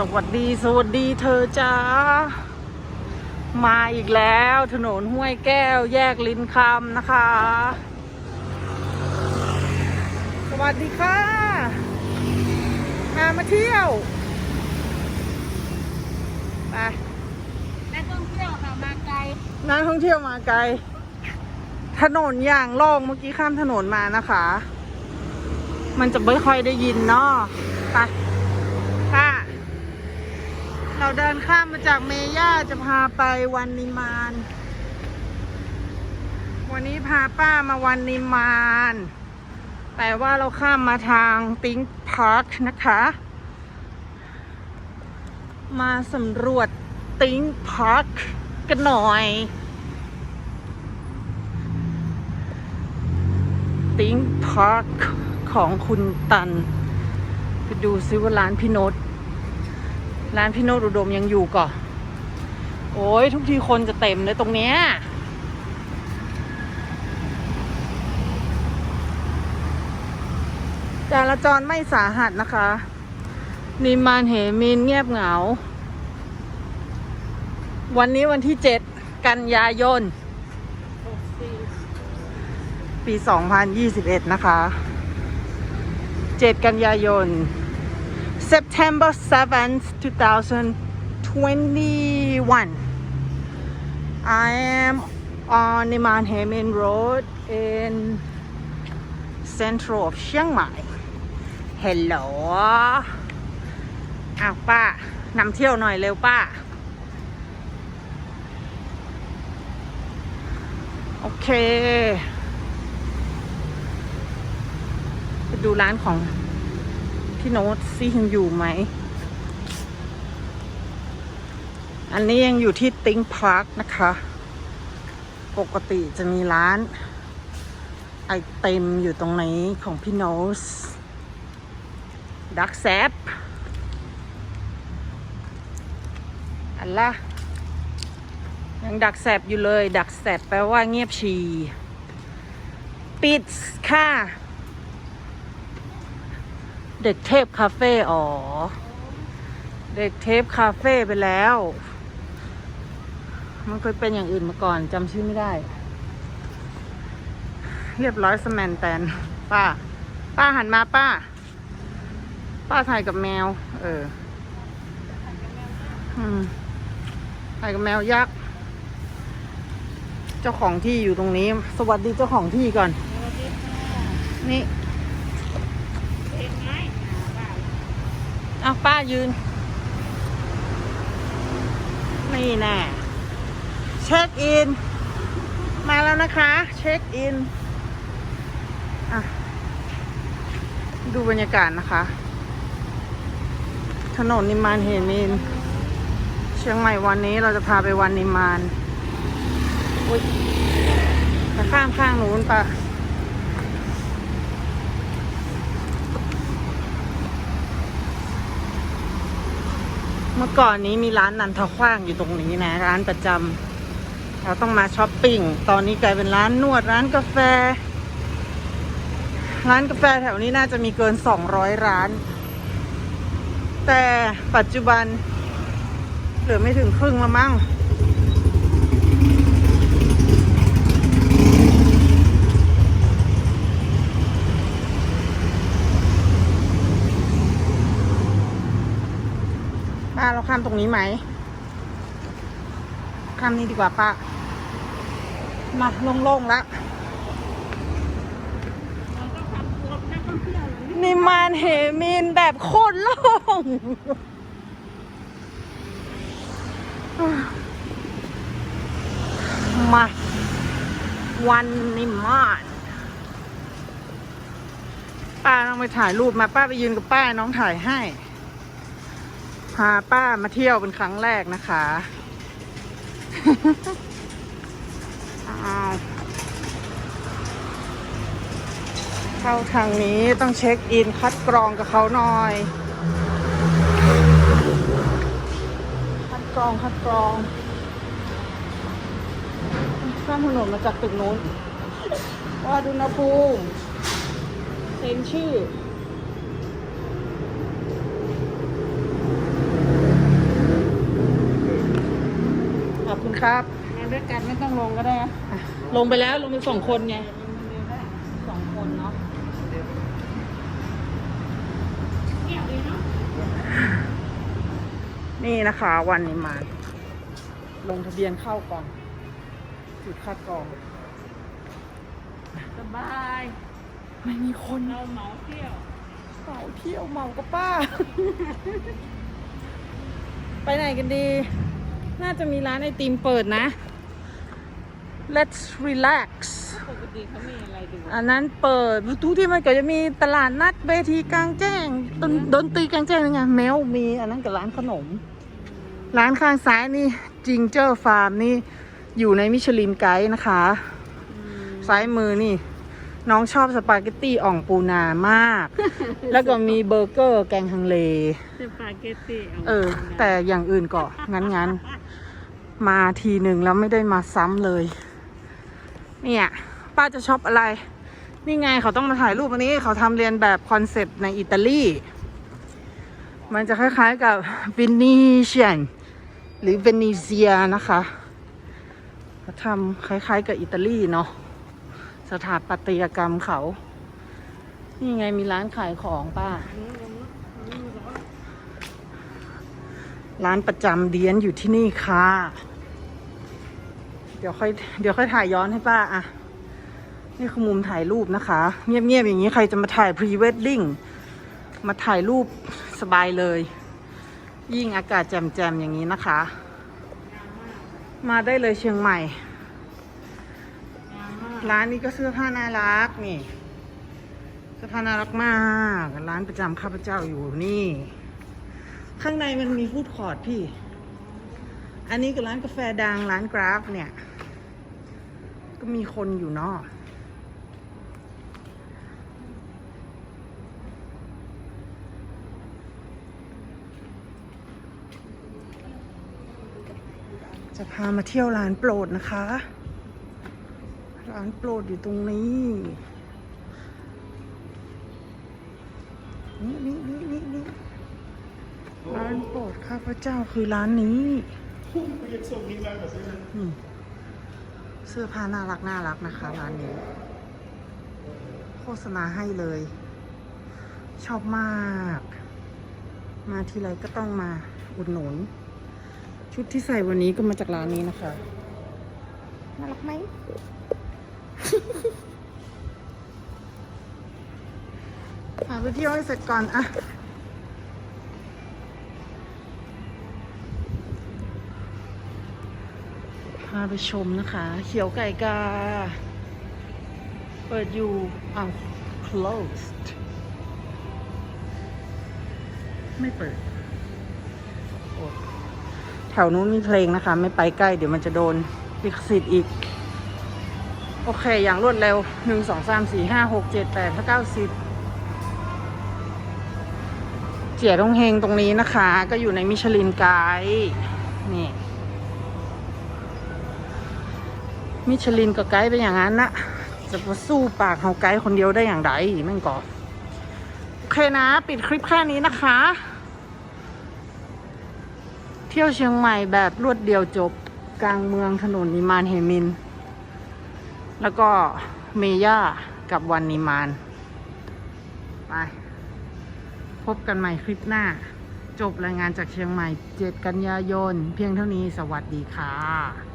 สวัสดีสวัสดีเธอจ้า มาอีกแล้วถนนห้วยแก้วแยกลินคำนะคะ สวัสดีค่ะมามาเที่ยวไปนักท่องเที่ยวค่ะมาไกลนักท่องเที่ยวมาไกล ถนนอย่างโล่งเมื่อกี้ข้ามถนนมานะคะ มันจะไม่ค่อยได้ยินเนาะไปค่ะ เราเดินข้ามมาจากเมย่าจะพาไปวันนิมาน วันนี้พาป้ามาวันนิมาน แต่ว่าเราข้ามมาทางติงพาร์คนะคะ มาสำรวจติงพาร์คกันหน่อยติงพาร์คของคุณตัน ไปดูซิว่าร้านพี่โนต ร้านพี่โนตอุดมยังอยู่ก่อโอ้ยทุกทีคนจะเต็มเลยตรงเนี้ยจราจรไม่สาหัสนะคะ นิมานเหมินเงียบเหงา วันนี้วันที่7กันยายน ปี 2021 นะคะ 7 กันยายน September 7th 2021 I am on Niman Hemin Road in central of Chiang Mai Hello อ้าวป้านำเที่ยวหน่อยเร็วป้า โอเค ไปดูร้านของ พี่โน้ตซิยังอยู่ไหม อันนี้ยังอยู่ที่ติ้งพาร์คนะคะ ปกติจะมีร้าน ไอเต็มอยู่ตรงนี้ของพี่โน้ตดักแซบอันละยังดักแซบอยู่เลย ดักแซบแปลว่าเงียบชี ปิดค่ะ เด็กเทพคาเฟ่ อ๋อ เด็กเทพคาเฟ่ไปแล้ว มันเคยเป็นอย่างอื่นมาก่อนจำชื่อไม่ได้ เรียบร้อยสแมนแตน ป้า ป้าหันมาป้า ป้าถ่ายกับแมว เออถ่ายกับแมวยักษ์ เจ้าของที่อยู่ตรงนี้ สวัสดีเจ้าของที่ก่อน นี่ เห็นไหม เอาป้ายืน นี่แน่เช็คอิน มาแล้วนะคะ เช็คอิน อะ ดูบรรยากาศนะคะ ถนนนิมานเฮมิน เชียงใหม่วันนี้เราจะพาไปวันนิมานไปข้างข้างนู้นปะ มื่อก่อนนี้มีร้านนันทขว้างอยู่ตรงนี้นะ ร้านประจำเราต้องมาช้อปปิ้ง ตอนนี้กลายเป็นร้านนวดร้านกาแฟ ร้านกาแฟแถวนี้น่าจะมีเกิน 200 ร้าน แต่ปัจจุบันเหลือไม่ถึงครึ่งละมั้ง ป้าเราข้ามตรงนี้ไหม ข้ามนี้ดีกว่าป้า มาโล่งๆแล้วนี่มานเหมินแบบโคตรโล่งมา วันนิมานป้าต้องไปถ่ายรูปมาป้าไปยืนกับป้าน้องถ่ายให้ พาป้ามาเที่ยวเป็นครั้งแรกนะคะอาเข้าทางนี้ต้องเช็คอินคัดกรองกับเขาหน่อย คัดกรองคัดกรองข้ามถนนมาจากตึกนู้นว่าดุณหภูมิเซ็นชื่อ ครับมาด้วยกันไม่ต้องลงก็ได้นะอะลงไปแล้วลงไปสองคนไงสองคนเนาะเกี่ยวดีเนาะนี่นะคะ วันนี้มา ลงทะเบียนเข้าก่อนจุดคัดกรอง สบาย ไม่มีคนเราเหมาเที่ยวเมาเที่ยวเมากับป้า ไปไหนกันดี น่าจะมีร้านไอติมเปิดนะ Let's relax ปกติเขามีอะไรดูอันนั้นเปิดทุกที่มันก็จะมีตลาดนัดเวทีกลางแจ้งดนดนตรีกลางแจ้งนี่ไงแมวมีอันนั้นกับร้านขนม ร้านข้างซ้ายนี่จิงเจอร์ฟาร์มนี่อยู่ในมิชลินไกด์นะคะ ซ้ายมือนี่ น้องชอบสปาเกตตี้อ่องปูนามาก แล้วก็มีเบอร์เกอร์แกงฮังเล สปาเกตตี้เออ แต่อย่างอื่นก็งั้นงั้นๆ มาทีหนึ่งแล้วไม่ได้มาซ้ำเลย เนี่ย ป้าจะชอบอะไร นี่ไงเขาต้องมาถ่ายรูปอันนี้ เขาทำเรียนแบบคอนเซปต์ในอิตาลี มันจะคล้ายๆกับวินิเชียนหรือเวนิเซียนะคะเขาทำคล้ายๆกับอิตาลีเนาะสถาปัตยกรรมเขา นี่ไงมีร้านขายของป้า ร้านประจำเดียนอยู่ที่นี่ค่ะ เดี๋ยวค่อยเดี๋ยวค่อยถ่ายย้อนให้ป้าอะนี่คือมุมถ่ายรูปนะคะ เงียบๆอย่างนี้ใครจะมาถ่ายพรีเวดดิ้งมาถ่ายรูปสบายเลย ยิ่งอากาศแจ่มๆอย่างนี้นะคะ มาได้เลยเชียงใหม่ ร้านนี้ก็เสื้อผ้าน่ารักนี่เสื้อผ้าน่ารักมาก ร้านประจำข้าพเจ้าอยู่นี่ ข้างในมันมีฟู้ดคอร์ทพี่ อันนี้ก็ร้านกาแฟดังร้านกราฟเนี่ย ก็มีคนอยู่นาะจะพามาเที่ยวร้านโปรดนะคะ ร้านโปรดอยู่ตรงนี้ นี่นี่นี่นี่นี่ ร้านโปรดข้าพเจ้าคือร้านนี้อืมเสื้อผ้าน่ารักน่ารักนะคะ ร้านนี้ โฆษณาให้เลย ชอบมาก มาทีไรก็ต้องมาอุดหนุน ชุดที่ใส่วันนี้ก็มาจากร้านนี้นะคะน่ารักไหมพาไปเที่ยวให้เสร็จก่อนอะาไปชมนะคะ เขียวไก่กา เปิดอยู่อ้าว closed ไม่เปิด แถวนู้นมีเพลงนะคะ ไม่ไปใกล้เดี๋ยวมันจะโดนลิขสิทธิ์อีก โอเค อย่างรวดเร็วหนึ่งสองสามสี่ห้าหกเจ็ดแปดถ้าเก้าสิบเจียตงเฮงตรงนี้นะคะ ก็อยู่ในมิชลินไกด์นี่ มิชลินกับไกด์เป็นอย่างนั้นนะจะมาสู้ปากเฮาไกด์คนเดียวได้อย่างไรแม่งก่อโอเคนะ ปิดคลิปแค่นี้นะคะ เที่ยวเชียงใหม่แบบรวดเดียวจบกลางเมืองถนนนิมานเฮมิน แล้วก็เมย่ากับวันนิมาน ไป พบกันใหม่คลิปหน้า จบรายงานจากเชียงใหม่ 7 กันยายน เพียงเท่านี้สวัสดีค่ะ